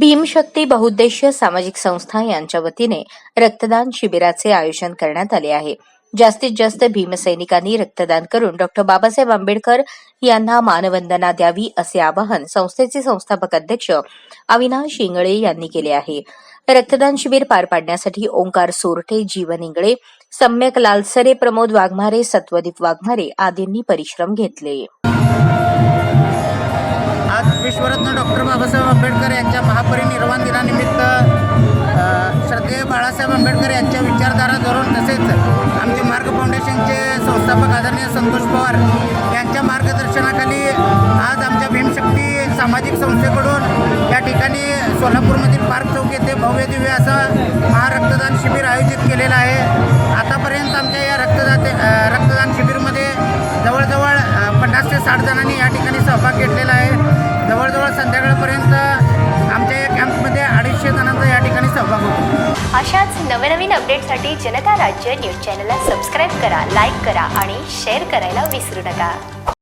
भीमशक्ती बहुउद्देशीय सामाजिक संस्था यांच्या वतीने रक्तदान शिबिराचे आयोजन करण्यात आले आहे. जास्तीत जास्त भीमसैनिकांनी रक्तदान करून डॉक्टर बाबासाहेब आंबेडकर यांना मानवंदना द्यावी असे आवाहन संस्थेचे संस्थापक अध्यक्ष अविनाश इंगळे यांनी केले आहे. रक्तदान शिबिर पार पाडण्यासाठी ओंकार सोरटे जीवन इंगळे सम्यक लालसरे प्रमोद वाघमारे सत्वदीप वाघमारे आदींनी परिश्रम घेतले. विश्वरत्न डॉक्टर बाबासाहेब आंबेडकर यांच्या महापरिनिर्वाण दिनानिमित्त श्रद्धेय बाळासाहेब आंबेडकर यांच्या विचारधारा धरून तसेच आमचे मार्ग फाउंडेशनचे संस्थापक आदरणीय संतोष पवार यांच्या मार्गदर्शनाखाली आज आमच्या भीमशक्ती सामाजिक संस्थेकडून या ठिकाणी सोलापूरमधील पार्क चौक येथे भव्य दिव्य असं महारक्तदान शिबिर आयोजित केलेलं आहे. आतापर्यंत आमच्या या रक्तदाते रक्तदान शिबिरमध्ये जवळजवळ पन्नास ते साठ जणांनी या ठिकाणी सहभाग संध्याकाळपर्यंत आमच्या या कॅम्पमध्ये अडीचशे जणांचा या ठिकाणी सहभाग होतो. अशाच नवनवीन अपडेटसाठी जनता राज्य न्यूज चॅनलला सबस्क्राईब करा लाईक करा आणि शेअर करायला विसरू नका.